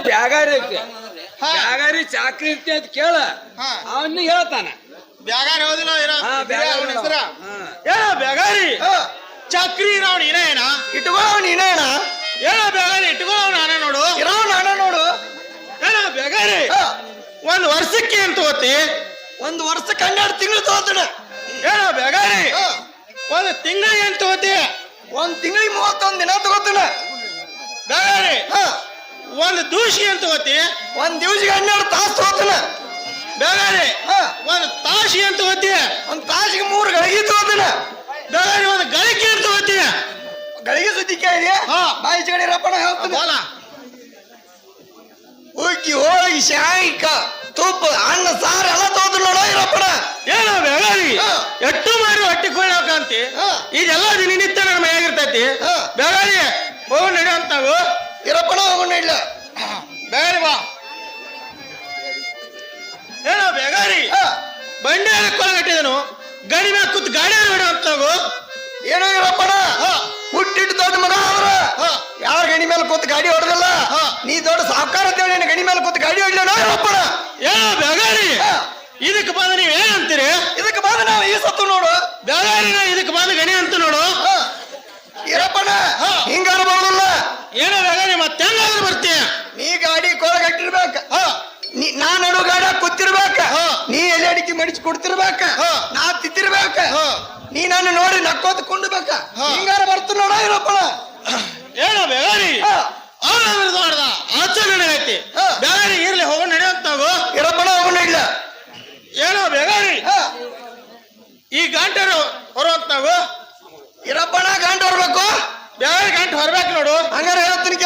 ಬ್ಯಾಗಾರಿ ಐತಿ. ಹಾ. ಬ್ಯಾಗಾರಿ ಚಾಕ್ರಿ ಐತಿ ಅಂತ ಕೇಳ. ಹಾ. ಅವನ್ನ ಹೇಳ್ತಾನ. ಬ್ಯಾಗಾರಿ ಹೌದಿಲ್ಲ ಇರೋ? ಹಾ ಬ್ಯಾಗಾರಿ ಅವನ ಹೆಸರ? ಹಾ. ಏನ ಬ್ಯಾಗಾರಿ. ಚಕ್ರಿ ಇರೋನ್ ಏನ ಇಟ್ಕೋ ನೀನೇನ ಏನ ಬ್ಯಾಗಾರಿ ಇಟ್ಕೋ ನಾನೇ ನೋಡು. ಇರೋ ನಾನ ನೋಡು. ಏನ ಬ್ಯಾಗಾರಿ. ಒಂದ್ ವರ್ಷಕ್ಕೆ ಏನ್ ತಗೋತಿ? ಒಂದ್ ವರ್ಷಕ್ಕೆ ಹನ್ನೆರಡು ತಿಂಗಳು ತಗೋತಾನೆ. ಏನ ಬ್ಯಾಗಾರಿ. ಒಂದ್ ತಿಂಗಳಿಗೆ ಏನ್ ತಗೋತಿ? ಒಂದ್ ತಿಂಗಳಿಗೆ ಮೂವತ್ತೊಂದ್ ದಿನ ತಗೋತಾನೆ. ಬ್ಯಾಗಾರಿ. ಹಾ. ಒಂದ್ ದೂಷಿ ಅಂತ ತಗೋತಿ ಒಂದ್ ದಿವ್ಸಿಗೆ ಹನ್ನೆರಡು ತಾಸು ತೋತನ. ಬೇಗಾರಿ ಹಾ. ಒಂದ್ ತಾಸಿ ಅಂತ ಹೋತಿ ಒಂದ್ ತಾಸಿಗೆ ಮೂರು ಗಳಿಗೆ ತೋತನ. ಬೇಗಾರಿ ಒಂದು ಗಳಿಕೆ ಅಂತ ಗೊತ್ತಿ? ಗಳಿಗೆ ಸುದ್ದಿ ಕೇಳಿ ಹಾ. ಬಾಯಿ ಚಗಡಿ ರಪ್ಪಣ ಹೇಳ್ತಾನೆ ಬೋಲ ಉಕ್ಕಿ ಹೋಗಿ ಶಾಯಿಕ ತುಪ್ಪ ಅನ್ನ ಸಾರು ಎಲ್ಲ ತೋತು ನೋಡೋ ಇರಪ್ಪಣ ಏನೋ ಬೇಗಾರಿ ಹಾ. ಎಟ್ಟು ಮಾರಿ ಹೊಟ್ಟೆ ಕೋಳಿ ಹಾ. ಇದೆಲ್ಲ ದಿನನಿತ್ಯ ನನ್ನ ಮನೆಯಾಗಿರ್ತೈತಿ. ಹಾ. ಬೇಗಾರಿ ಹೋಗಿ ನಡಿ ಅಂತಾವು ಇರಪ್ಪಣ ಹೋಗೋಣ ಇಲ್ಲ ಬಾ. ಏನೋ ಬೇಗಾರಿ? ಹಾ. ಕೊಲಗಟ್ಟಿದನು ಗಾಡಿ ಮೇಲೆ ಕೂತ್ ಗಾಡಿ ಬೇಡ ಅಂತಾವು ಏನೋ ಇರಪ್ಪಣ. ಹುಟ್ಟಿಟ್ಟು ದೊಡ್ಡ ಮಗ ಅವ್ರ. ಯಾರ ಗಣಿ ಮೇಲೆ ಕೂತ್ ಗಾಡಿ ಹೊಡೆದಲ್ಲ. ನೀ ದೊಡ್ಡ ಸಾಹುಕಾರ ಅಂತೇಳಿ ಗಣಿ ಮೇಲೆ ಕೂತ್ ಗಾಡಿ ಹೊಡ್ಲ ಇರಪ್ಪಣ ಏನೋ ಬೇಗಾರಿ. ಇದಕ್ಕೆ ಬಂದ ನೀವ್ ಏನ್ ಅಂತೀರಿ? ಇದಕ್ಕೆ ಬಂದ ನಾವು ಈ ಸತ್ತು ನೋಡು. ಬೇಗಾರಿ ಇದಕ್ಕೆ ಬಂದ ಗಣಿ ಅಂತ ನೋಡು. ಇರಪ್ಪಣ. ಹಿಂಗಾರ ಬರೋದಿಲ್ಲ ಏನೋ ನೀ ಮತ್ತೆ ಹೆಂಗಾದ್ರೂ ಬರ್ತೀಯ ನೀ ಗಾಡಿ ಕೊಳಗಟ್ಟಿರ್ಬೇಕ ಹಾ ನೀ ನಡು ಗಾಡ ಕೂತಿರ್ಬೇಕ ಹಾ. ನೀ ಎಲೆ ಅಡಿಕೆ ಮಡಿಸಿ ಕೊಡ್ತಿರ್ಬೇಕ ಹಾ. ನಾ ತಿತ್ತಿರ್ಬೇಕ ಹಾ. ನೀ ನಾನು ನೋಡಿ ನಕ್ಕೋತ ಕುಂಡ್ಬೇಕ ಹಾ. ಹಿಂಗಾರ ಬರ್ತು ನೋಡ ಇರಪ್ಪಣ ಏನೋ ಬೇಗಾರಿ ಹಾ. ಮಾಡ್ದ ಆಚರಣೆ ಐತಿ ಹಾ. ಬೆಳಗಾರಿ ಇರ್ಲಿ ಹೋಗೋ ನಡೆಯುವಂತಾಗು ಇರಪ್ಪಣ ಹೋಗ ನಡಿಲ್ಲ ಏನೋ ಬೇಗಾರಿ ಹಾ. ಈ ಗಂಟರು ಹೊರಬೇಕು ನೋಡು. ಹಂಗಾರ ಹೇಳ್ತೀನಿ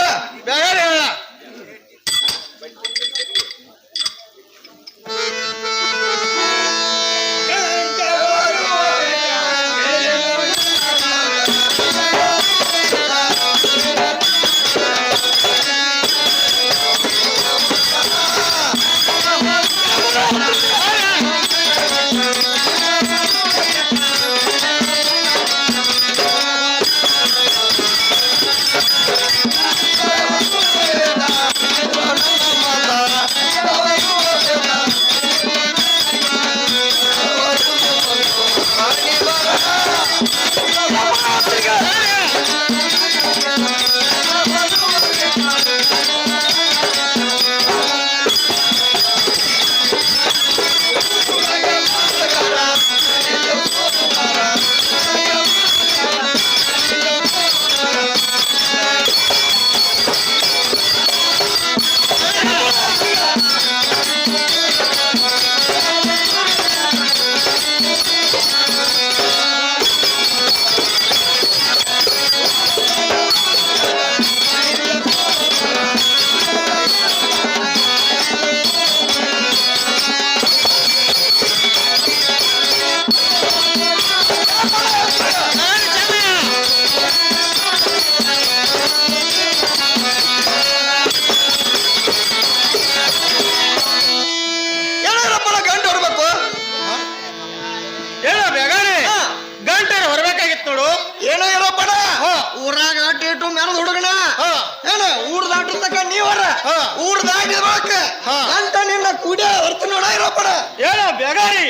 ನೀವರ ಹಾ. ಊರ್ ದಾಟಿದ ಬಳಕ ಹಾ. ಗಂಟ ನಿನ್ನ ಕುಡಿಯ ಹೊರ್ತು ನೋಡ ಇರಪ್ಪಣ ಹೇಳ ಬೇಗಾರಿ.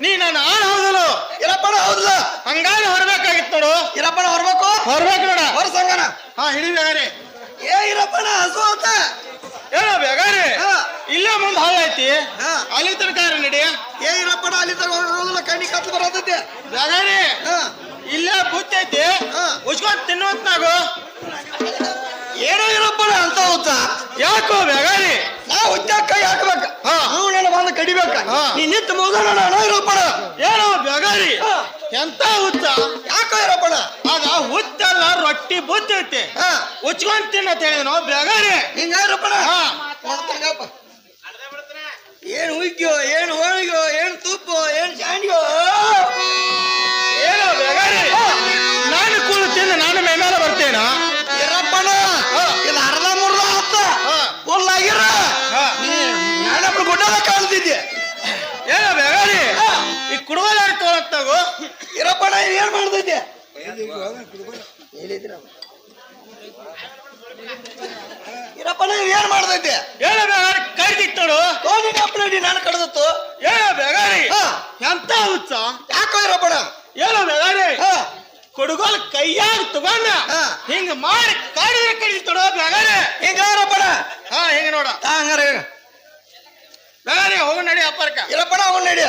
ನೀ ನನ್ನ ಆಳ ಹೌದಲ್ಲ? ಇರಪ್ಪಣ ಹೌದಲ್ಲ. ಹಂಗಾಗಿ ಹೊರಬೇಕಾಗಿತ್ತು ನೋಡು. ಇರಪ್ಪಣ ಹೊರಬೇಕು? ಹೊರಬೇಕು ನೋಡ. ಹೊರಸಂಗನ ಹಾ ಹಿಡಿ ಬೇಗಾರಿ. ಏ ಇರಪ್ಪಣ ಹಸು ಅಂತ. ಏನೋ ಬೇಗಾರಿ. ಇಲ್ಲೇ ಮುಂದೆ ಹಾಳೈತಿ. ಅಲ್ಲಿ ತನಕ ನಡಿ? ಏ ಇರಪ್ಪಣ ಅಲ್ಲಿ ತಗೊಂಡೋದಿಲ್ಲ ಕಣ್ಣಿ ಕತ್ತು ಬರತೈತಿ. ಬೇಗಾರಿ. ಇಲ್ಲೇ ಬುತ್ತಿ ಐತಿ. ಹಾ. ಉಚ್ಕೊಂಡ್ ತಿನ್ನುವಂತ ನಾವು ಏನೋ ಇರಪ್ಪಣ ಅಂತ ಹೋತ ಯಾಕೋ ಬೇಗಾರಿ ನಾ ಉದ್ಯಾಕ ಕೈ ಹಾಕ್ಬೇಕ. ನನ್ನ ಬಂದು ಕಡಿಬೇಕ. ನೀ ನಿಂತ ಮುಗಿದ ಹಣ ಇರಪ್ಪಣ ಏನೋ ಬೇಗಾರಿ. ಎಂತ ಹುಚ್ಚ? ಯಾಕೋ ಇರಪ್ಪಣ ಆಗ ಹುಚ್ಚಲ್ಲ ರೊಟ್ಟಿ ಬುತ್ತೈತಿ ಉಚ್ಕೊಂಡ್ ತಿನ್ನತ್ ಹೇಳಿದ್ನೋ ಬೇಗಾರಿ ಹಿಂಗ. ನೋಡ್ತೀನಪ್ಪ. ಏನ್ ಹೋಳಿಗೋ ಏನ್ ಇರಪ್ಪಣ ಏನ್ ಮಾಡ್ತಿದ್ದೆ ಎಲ್ಲಿದ್ದೀರ? ಇರಪ್ಪ ನೀವು ಏನ್ ಮಾಡ್ದೈತೆ? ಹೇಳ ಬೇಗಾರಿ ಕಡ್ದಿತ್ತು ನೋಡು ತೋನಿನ ಅಪ್ಪನಡಿ ನಾನು ಕಡ್ದತ್ತು. ಹೇಳ ಬೇಗಾರಿ. ಎಂತ ಹುಚ್ಚ? ಯಾಕೋ ಇರಪ್ಪಣ ಹೇಳ ಬೇಗಾರಿ. ಕೊಡುಗೋಲ್ ಕೈಯಾಗ ತಗೊಂಡ. ಹಿಂಗ ಮಾಡಿ ಕಾಡಿದ್ರೆ ಕಡಿತು ನೋಡು ಬೇಗಾರಿ ಹಿಂಗಾರಪ್ಪಣ ಹಾ ಹಿಂಗ ನೋಡ. ಹಂಗಾರ. ಬೇಗಾರಿ ಹೋಗ ನಡಿ ಅಪ್ಪರ್ಕ. ಇರಪ್ಪಣ ಹೋಗ ನಡಿ.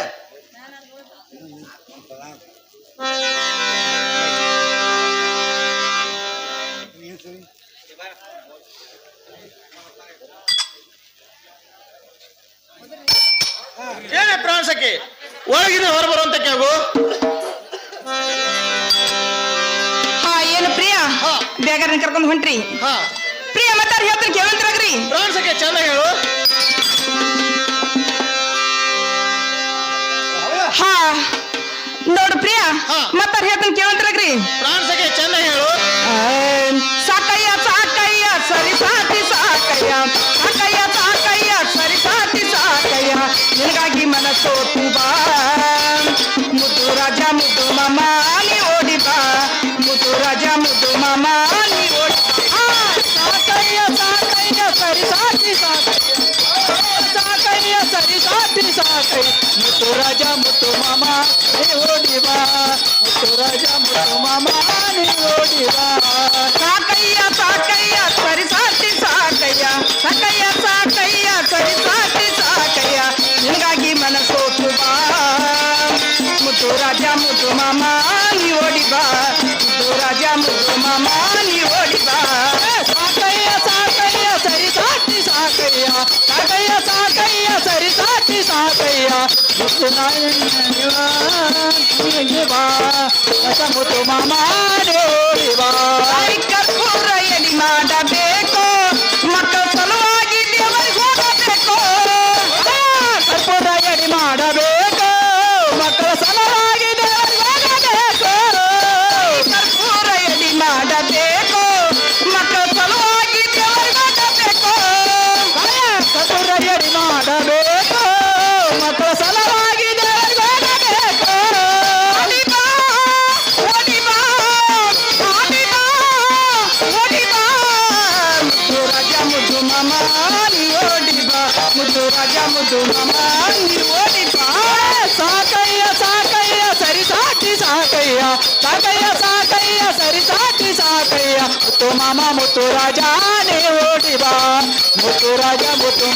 ಏನೇ ಪ್ರಾಣಸಕ್ಕೆ ಒಳಗಿನ ಹೊರ ಬರುವಂತ ಕ್ಯಾಗು ಹಾ ಏನು ಪ್ರಿಯ? ಹಾ. ಬೇಗಾರನ್ ಕರ್ಕೊಂಡ್ ಹೊಂಟ್ರಿ. ಹಾ. ಪ್ರಿಯ ಮತ್ತಾರ ಹೇಳ್ತೀನಿ ಕೇಳಂತ್ರಾಗ್ರಿ ಪ್ರಾಣಸಕ್ಕೆ ಚಂದ ಹೇಳು. ಹಾ. ನೋಡು ಪ್ರಿಯ ಹಾ. ಮತ್ತಾರ ಹೇಳ್ತೀನಿ ಕೇಳಂತ್ರಾಗ್ರಿ ಪ್ರಾಣಸಕ್ಕೆ ಚಂದ ಹೇಳು ಸಾಕಯ್ಯ ಸಾಕಯ್ಯ ಸರಿ ಸಾತಿ ಸಾಕಯ್ಯ ಸಾಕಯ್ಯ ಸಾಕಯ್ಯ ಸರಿ ಸಾತಿ ಸಾಕಯ್ಯ ನಿನಗಾಗಿ ಮನಸೋತು ಬಾ ಮುದ್ದು ರಾಜ ಮುದ್ದು ಮಾಮ ನೀ ಓಡಿ ಬಾ ಮುದ್ದು ರಾಜ ಮುದ್ದು ಮಾಮ ನೀ ಓಡಿ ಬಾ. ಆ, ಸಾಕಯ್ಯ ಸಾಕಯ್ಯ ಸರಿ ಸಾತಿ ಸಾಕಯ್ಯ ಸಾಕಯ್ಯ ಸರಿ ಸಾತಿ ಸಾಕಯ್ಯ ಮುತ್ತು ರಾಜ ಮುತ್ತು ರಾಜ ಮುತ್ತು ಮಾಮ ನೀ ಸರಿ ಸಾತಿ ಸಾಕಯ್ಯ ಮುತ್ತು ಬಾ ಮುತ್ತು ಮಾಮ ನೀ ಓಡಿ ಮುದ್ದು ರಾಜ ಮುದ್ದು ಮಾಮ ನೀ ಓಡಿ ಬಾ ಸಾಕಯ್ಯ ಸಾಕಯ್ಯ ಸರಿ ಸಾಟಿ ಸಾಕಯ್ಯ ಸಾಕಯ್ಯ ಸಾಕಯ್ಯ ಸರಿ ಸಾಟಿ ಸಾಕಯ್ಯ ಮುತ್ತು ಮಾಮ ಮುತ್ತು ರಾಜ ನೇ ಓಡಿ ಬಾ ಮುತ್ತು ರಾಜ ಮುತ್ತು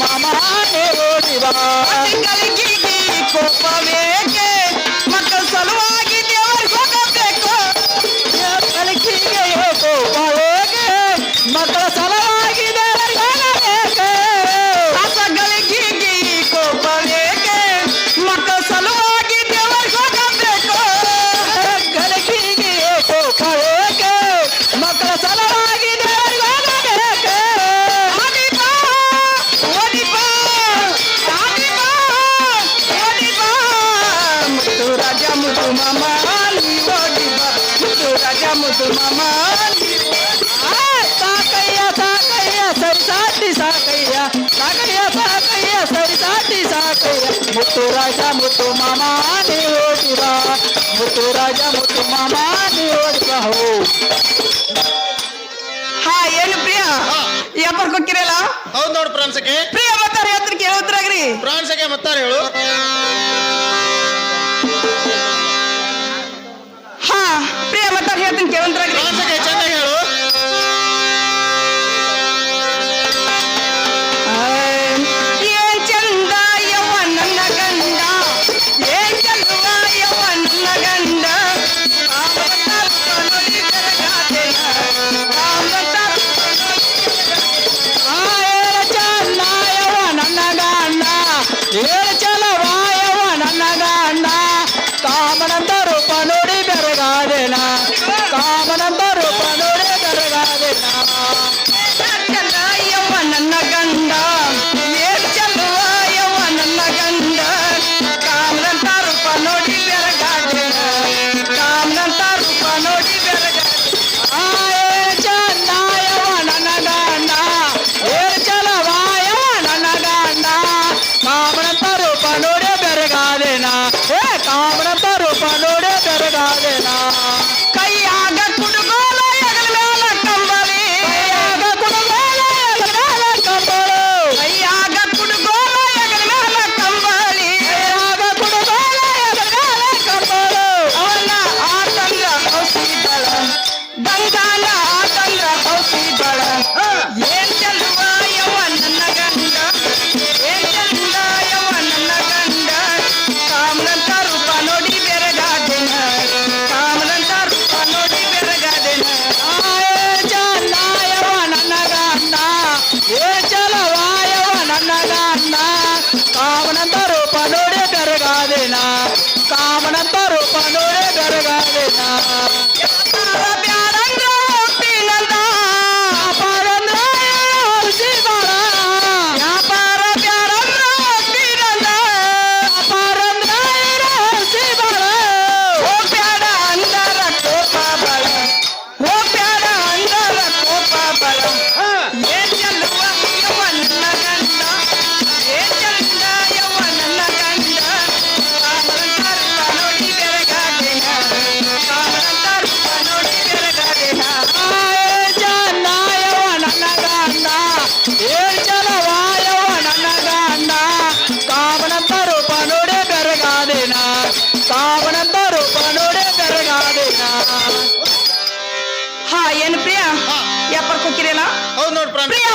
ಮುತ್ತು ರಾಜ ಮುತ್ತು ಮಾಮ ನೀ ಓಡಿ ಬಾ ಮುತ್ತು ರಾಜ ಮುತ್ತು ಮಾಮ ನೀ ಓಡಿ ಬಾ ಹೋ. ಹಾ ಏನು ಪ್ರಿಯ? ಯಾಪರ್ ಕೊಕ್ಕಿರಲ್ಲ ಹೌದು ನೋಡು ಪ್ರಾಣಸಕ್ಕೆ ಪ್ರಿಯ ಮತ್ತಾರ ಹತ್ರ ಕೇಳೋದ್ರಾಗ್ರಿ ಪ್ರಾಣಸಕ್ಕೆ ಮತ್ತಾರ ಹೇಳು. ಹಾ ಪ್ರಿಯ ಮತ್ತಾರ ಹೇಳ್ತೀನಿ ಕೇಳೋದ್ರಾಗ್ರಿ ಪ್ರಾಣಸಕ್ಕೆ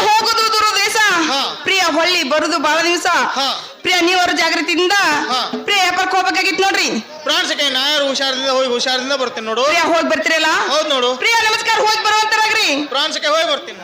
ಹೋಗುದು ದುರುದೇಶ. ಪ್ರಿಯ ಹೊಳ್ಳಿ ಬರುದು ಬಹಳ ದಿವಸ. ಹಾ. ಪ್ರಿಯ ನೀವರು ಜಾಗೃತಿಯಿಂದ. ಪ್ರಿಯ ಯಾಪರ್ಕ್ ಹೋಗ್ಬೇಕಾಗಿತ್ತು ನೋಡ್ರಿ? ಪ್ರಾಣ ಸಖೆ ನಾ ಯಾರು ಹುಷಾರದಿಂದ ಹೋಗಿ ಹುಷಾರದಿಂದ ಬರ್ತೇನೆ ನೋಡು. ಪ್ರಿಯ ಹೋಗಿ ಬರ್ತೀರಲ್ಲ? ಹೌದು ನೋಡು. ಪ್ರಿಯ ನಮಸ್ಕಾರ ಹೋಗಿ ಬರುವಂತರಾಗ್ರಿ. ಪ್ರಾಣ ಸಖೆ ಹೋಗಿ ಬರ್ತೀನಿ